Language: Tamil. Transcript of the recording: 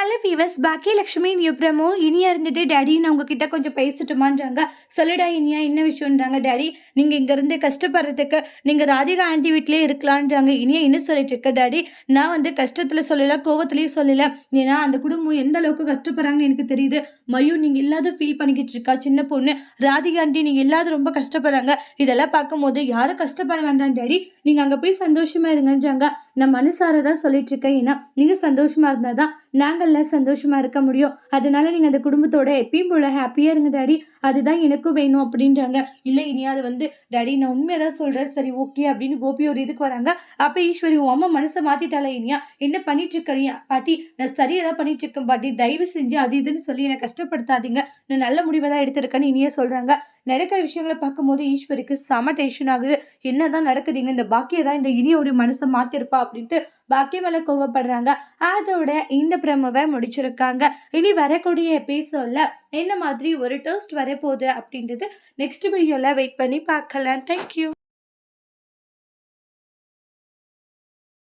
Hello viewers Baakiyalakshmi promo. Iniya இருந்துட்டு டேடி நான் உங்ககிட்ட கொஞ்சம் பேசட்டுமான்றாங்க. சொல்லுடா இனியா என்ன விஷயம்ன்றாங்க டேடி நீங்கள் இங்கேருந்து கஷ்டப்படுறதுக்கு நீங்கள் ராதிகா ஆண்டி வீட்டிலே இருக்கலான்றாங்க. இனியா என்ன சொல்லிட்டு இருக்க டேடி நான் வந்து கஷ்டத்தில் சொல்லலை கோவத்துலேயும் சொல்லலை. ஏன்னா அந்த குடும்பம் எந்த அளவுக்கு கஷ்டப்படுறாங்கன்னு எனக்கு தெரியுது. மயூ நீங்கள் இல்லாத ஃபீல் பண்ணிக்கிட்டு இருக்கா சின்ன பொண்ணு. ராதிகா ஆண்டி நீங்கள் இல்லாத ரொம்ப கஷ்டப்படுறாங்க. இதெல்லாம் பார்க்கும்போது யாரும் கஷ்டப்பட வேண்டாம் டேடி நீங்கள் அங்கே போய் சந்தோஷமா இருங்கன்றாங்க. நான் மனசார தான் சொல்லிட்டு இருக்கேன். ஏன்னா நீங்கள் சந்தோஷமா இருந்தால் தான் நல்லா சந்தோஷமா இருக்க முடியும். அதனால நீங்கள் அந்த குடும்பத்தோட எப்பயும் போல ஹாப்பியாக இருங்க டாடி அதுதான் எனக்கும் வேணும் அப்படின்றாங்க. இல்லை இனி அது வந்து டாடி நான் உண்மையாக தான் சொல்கிறேன் சரி ஓகே அப்படின்னு கோபி ஒரு இதுக்கு வராங்க. அப்போ ஈஸ்வரி உன் அம்மா மனசை மாற்றிட்டால இனியா. என்ன பண்ணிட்டு பாட்டி நான் சரியாக தான் பண்ணிட்டு இருக்கேன் பாட்டி தயவு செஞ்சு அது இதுன்னு சொல்லி என்னை கஷ்டப்படுத்தாதீங்க. நான் நல்ல முடிவை தான் எடுத்திருக்கேன்னு இனியே சொல்கிறாங்க நடக்கிற விஷயங்களை பார்க்கும்போது ஈஸ்வரிக்கு செம டென்ஷன் ஆகுது. என்னதான் நடக்குதுங்க இந்த பாக்கியை தான் இந்த இனியோடைய மனசை மாத்திருப்பா அப்படின்ட்டு பாக்கிய கோவப்படுறாங்க. அதோட இந்த பிரமவை முடிச்சிருக்காங்க. இனி வரக்கூடிய எபிசோட்ல என்ன மாதிரி ஒரு டோஸ்ட் வரப்போகுது அப்படின்றது நெக்ஸ்ட் வீடியோல வெயிட் பண்ணி பார்க்கலாம். தேங்க்யூ